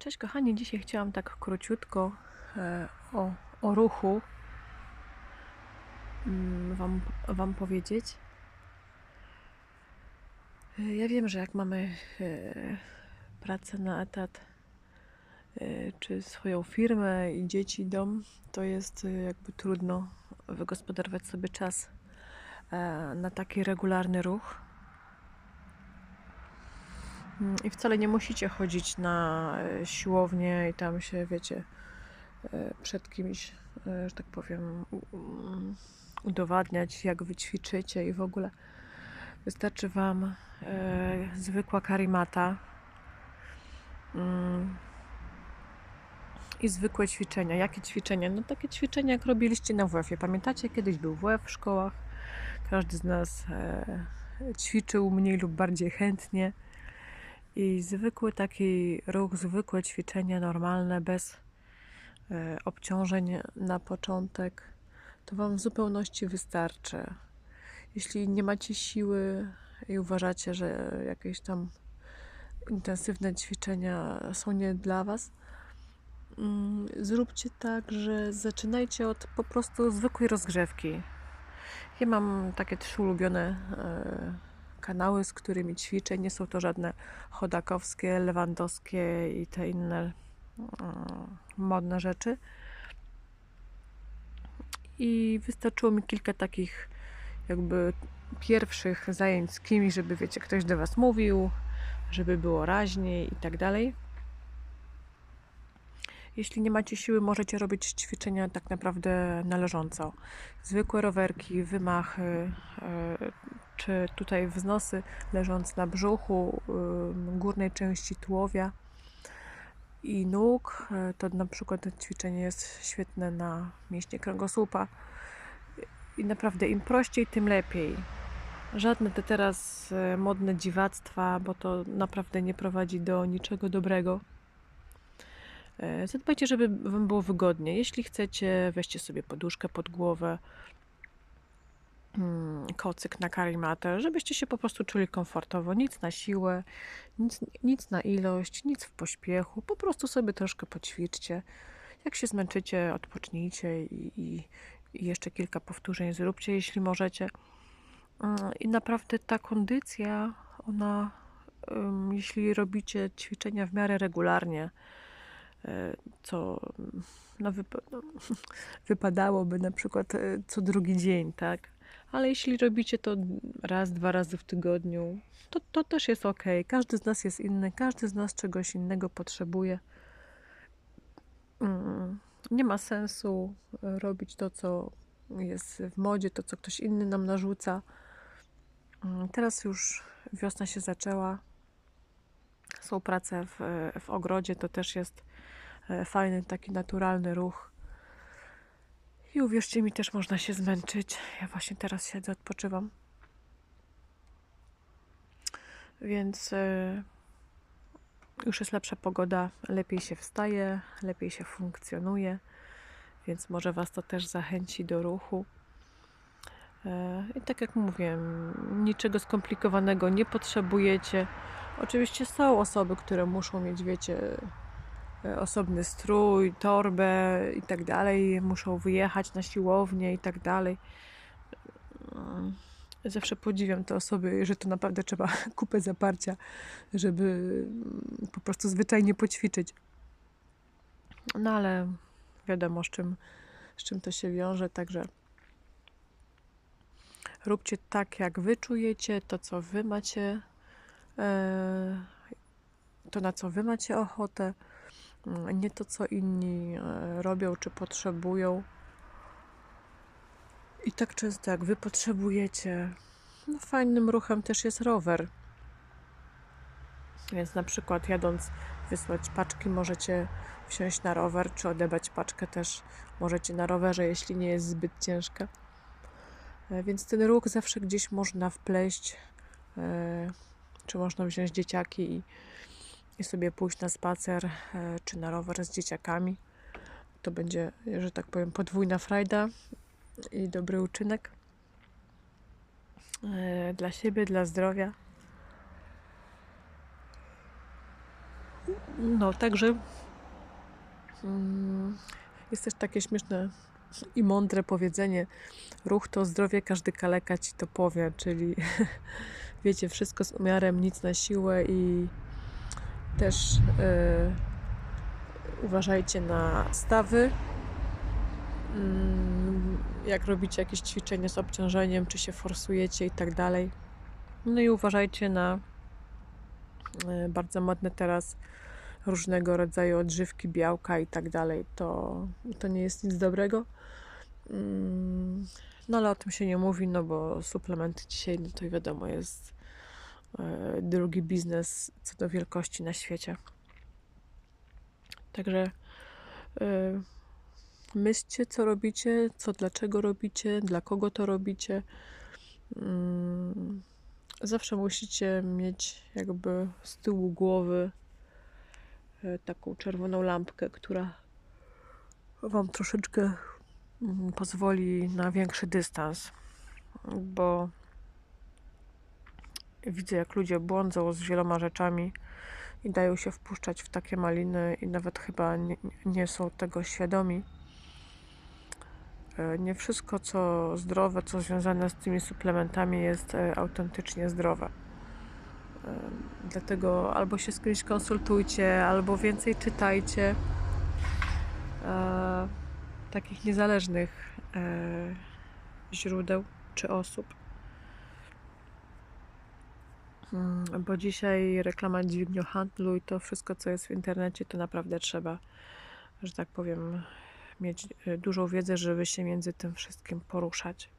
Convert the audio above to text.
Cześć kochani, dzisiaj chciałam tak króciutko e, o, o ruchu mm, wam, wam powiedzieć. E, Ja wiem, że jak mamy e, pracę na etat, czy swoją firmę i dzieci, dom, to jest jakby trudno wygospodarować sobie czas na taki regularny ruch. Mm, I wcale nie musicie chodzić na e, siłownię i tam się, wiecie, e, przed kimś, e, że tak powiem, udowadniać, jak wy ćwiczycie i w ogóle. Wystarczy Wam zwykła karimata mm, i zwykłe ćwiczenia. Jakie ćwiczenia? No takie ćwiczenia, jak robiliście na WF-ie. Pamiętacie, kiedyś był WF w szkołach. Każdy z nas ćwiczył mniej lub bardziej chętnie. I zwykły taki ruch, zwykłe ćwiczenia normalne, bez e, obciążeń na początek, to Wam w zupełności wystarczy. Jeśli nie macie siły i uważacie, że jakieś tam intensywne ćwiczenia są nie dla Was, mm, zróbcie tak, że zaczynajcie od po prostu zwykłej rozgrzewki. Ja mam takie trzy ulubione e, kanały, z którymi ćwiczę. Nie są to żadne chodakowskie, lewandowskie i te inne mm, modne rzeczy. I wystarczyło mi kilka takich jakby pierwszych zajęć z kimś, żeby wiecie, ktoś do Was mówił, żeby było raźniej i tak dalej. Jeśli nie macie siły, możecie robić ćwiczenia tak naprawdę należąco. Zwykłe rowerki, wymachy, e, czy tutaj wznosy leżąc na brzuchu, ym, górnej części tułowia i nóg. E, To na przykład to ćwiczenie jest świetne na mięśnie kręgosłupa. I naprawdę im prościej, tym lepiej. Żadne te teraz e, modne dziwactwa, bo to naprawdę nie prowadzi do niczego dobrego. E, Zadbajcie, żeby Wam było wygodnie. Jeśli chcecie, weźcie sobie poduszkę pod głowę, mm, kocyk na karimatę, żebyście się po prostu czuli komfortowo. Nic na siłę, nic, nic na ilość, nic w pośpiechu. Po prostu sobie troszkę poćwiczcie. Jak się zmęczycie, odpocznijcie i, i, i jeszcze kilka powtórzeń zróbcie, jeśli możecie. Mm, I naprawdę ta kondycja, ona, jeśli robicie ćwiczenia w miarę regularnie, co mm, no, wypa- no, wypadałoby na przykład e, co drugi dzień, tak? Ale jeśli robicie to raz, dwa razy w tygodniu, to, to też jest ok. Każdy z nas jest inny, każdy z nas czegoś innego potrzebuje. Mm, Nie ma sensu e, robić to, co jest w modzie, to, co ktoś inny nam narzuca. Mm, Teraz już wiosna się zaczęła. Są prace w, w ogrodzie, to też jest e, fajny, taki naturalny ruch. I uwierzcie mi, też można się zmęczyć. Ja właśnie teraz siedzę, odpoczywam. Więc e, już jest lepsza pogoda, lepiej się wstaje, lepiej się funkcjonuje, więc może Was to też zachęci do ruchu. E, I tak jak mówiłem, niczego skomplikowanego nie potrzebujecie. Oczywiście są osoby, które muszą mieć, wiecie, e, osobny strój, torbę i tak dalej, muszą wyjechać na siłownię i tak dalej. Mm, Zawsze podziwiam te osoby, że to naprawdę trzeba kupę zaparcia, żeby mm, po prostu zwyczajnie poćwiczyć. No ale wiadomo, z czym, z czym to się wiąże, także róbcie tak, jak wy czujecie, to co wy macie, e, to na co wy macie ochotę, mm, nie to, co inni e, robią czy potrzebują. I tak często jak wy potrzebujecie. No, fajnym ruchem też jest rower. Więc na przykład jadąc wysłać paczki, możecie wsiąść na rower, czy odebrać paczkę też możecie na rowerze, jeśli nie jest zbyt ciężka. E, Więc ten ruch zawsze gdzieś można wpleść, e, czy można wziąć dzieciaki i, i sobie pójść na spacer, e, czy na rower z dzieciakami. To będzie, że tak powiem, podwójna frajda i dobry uczynek e, dla siebie, dla zdrowia. No, także mm, jest też takie śmieszne i mądre powiedzenie: ruch to zdrowie, każdy kaleka ci to powie, czyli wiecie, wszystko z umiarem, nic na siłę i też e, uważajcie na stawy. Mm, Jak robicie jakieś ćwiczenie z obciążeniem, czy się forsujecie i tak dalej. No i uważajcie na e, bardzo modne teraz różnego rodzaju odżywki, białka i tak dalej. To, to nie jest nic dobrego. No ale o tym się nie mówi, no bo suplementy dzisiaj, no to wiadomo, jest e, drugi biznes co do wielkości na świecie. Także e, myślcie, co robicie, co dlaczego robicie, dla kogo to robicie. Mm, Zawsze musicie mieć jakby z tyłu głowy e, taką czerwoną lampkę, która Wam troszeczkę pozwoli na większy dystans, bo widzę, jak ludzie błądzą z wieloma rzeczami i dają się wpuszczać w takie maliny i nawet chyba nie, nie są tego świadomi. E, Nie wszystko, co zdrowe, co związane z tymi suplementami, jest e, autentycznie zdrowe. E, Dlatego albo się z kimś konsultujcie, albo więcej czytajcie takich niezależnych e, źródeł czy osób. Mm, Bo dzisiaj reklama dźwignią handlu i to wszystko, co jest w internecie, to naprawdę trzeba, że tak powiem, mieć e, dużą wiedzę, żeby się między tym wszystkim poruszać.